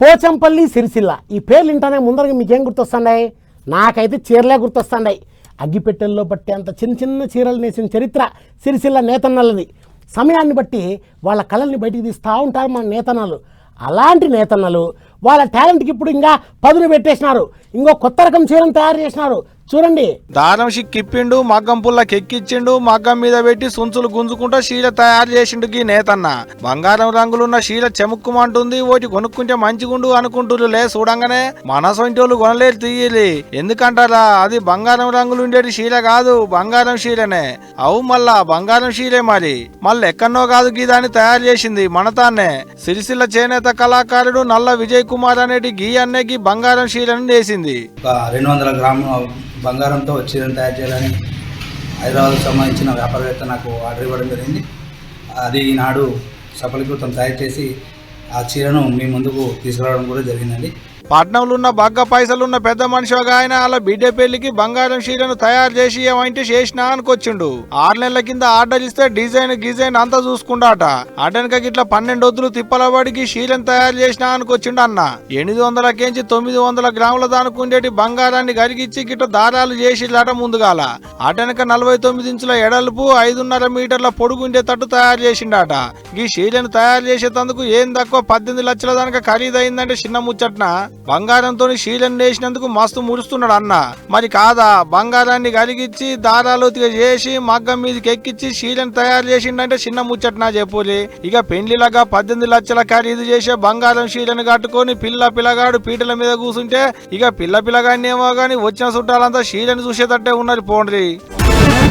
పోచంపల్లి సిరిసిల్ల. ఈ పేర్లు వింటానే ముందరగా మీకేం గుర్తొస్తున్నాయి నాకైతే చీరలే గుర్తొస్తున్నాయి అగ్గిపెట్టెల్లో పట్టే అంత చిన్న చిన్న చీరలు నేసిన చరిత్ర సిరిసిల్ల నేతన్నలది. సమయాన్ని బట్టి వాళ్ళ కళల్ని బయటికి తీస్తూ ఉంటారు మన నేతన్నలు. అలాంటి నేతన్నలు వాళ్ళ టాలెంట్కి ఇప్పుడు ఇంకా పదును పెట్టేసినారు. ఇంకో కొత్త రకం చీరను తయారు చేసినారు. చూడండి. దారం కిప్పిండు మగ్గం పుల్లకి ఎక్కిచ్చిండు మగ్గం మీద పెట్టి సుంచులు గుంజుకుంటా శీల తయారు చేసిండు గీ నేతన్న. బంగారం రంగులున్న శీల చెముక్కుమంటుంది ఓటి కొనుక్కుంటే మంచిగుండు అనుకుంటురు లే చూడంగానే. మన సొంటోళ్ళు కొనలేరు తీయలి. ఎందుకంటారా? అది బంగారం రంగులు ఉండేటి శీల కాదు బంగారం శీలనే. అవు మళ్ళా బంగారం శీలే మరి. మళ్ళీ ఎక్కడనో కాదు గీ దాన్ని తయారు చేసింది మన తానే సిరిసిల్ల చేనేత కళాకారుడు నల్ల విజయ్ కుమార్ అనేటి గీ అన్నకి బంగారం శీలను చేసింది రెండు వందల గ్రాముల బంగారంతో చీరను తయారు చేయాలని హైదరాబాద్కు సంబంధించిన వ్యాపారవేత్త నాకు ఆర్డర్ ఇవ్వడం జరిగింది. అది ఈనాడు సఫలీకృతం తయారు చేసి ఆ చీరను మీ ముందుకు తీసుకురావడం కూడా జరిగిందండి. పట్నంలో ఉన్న బగ్గ పైసలున్న పెద్ద మనిషి ఒక ఆయన అలా బిడ్డ పెళ్ళికి బంగారం చీరను తయారు చేసి ఏమంటే చేసినా అనుకొచ్చిండు. ఆరు నెలల కింద ఆర్డర్ ఇస్తే డిజైన్ గిజైన్ అంతా చూసుకుండాట. అటెనక గిట్ల పన్నెండు వద్దులు తిప్పలబడికి చీరను తయారు చేసినా అనుకొచ్చిండు అన్న. ఎనిమిది వందల కేంచి తొమ్మిది వందల గ్రాముల దానికి ఉండేటి బంగారాన్ని కరిగిచ్చి గిట్ల దారాలు చేసి చేసిలట ముందుగాల. అటెనక నలభై తొమ్మిది ఇంచుల ఎడల్పు ఐదున్నర మీటర్ల పొడుగుండే తట్టు తయారు చేసిండట. ఈ చీరను తయారు చేసేటందుకు ఏం తక్కువ పద్దెనిమిది లక్షల దానిక ఖరీదైందంటే చిన్న ముచ్చట్న? బంగారంతో శీలను వేసినందుకు మస్తు ముడుస్తున్నాడు అన్న. మరి కాదా? బంగారాన్ని కరిగిచ్చి దారాలు చేసి మగ్గం మీదకి ఎక్కిచ్చి శీలను తయారు చేసిండంటే చిన్న ముచ్చట్నా చెప్పులి. ఇక పెండ్లిలాగా పద్దెనిమిది లక్షల ఖరీదు చేసే బంగారం శీలను కట్టుకొని పిల్ల పిల్లగాడు పీటల మీద కూర్చుంటే ఇక పిల్ల పిల్లగాడినేమో గాని వచ్చిన చుట్టాలంతా శీలను చూసేటట్టే ఉన్నారు పోండ్రి.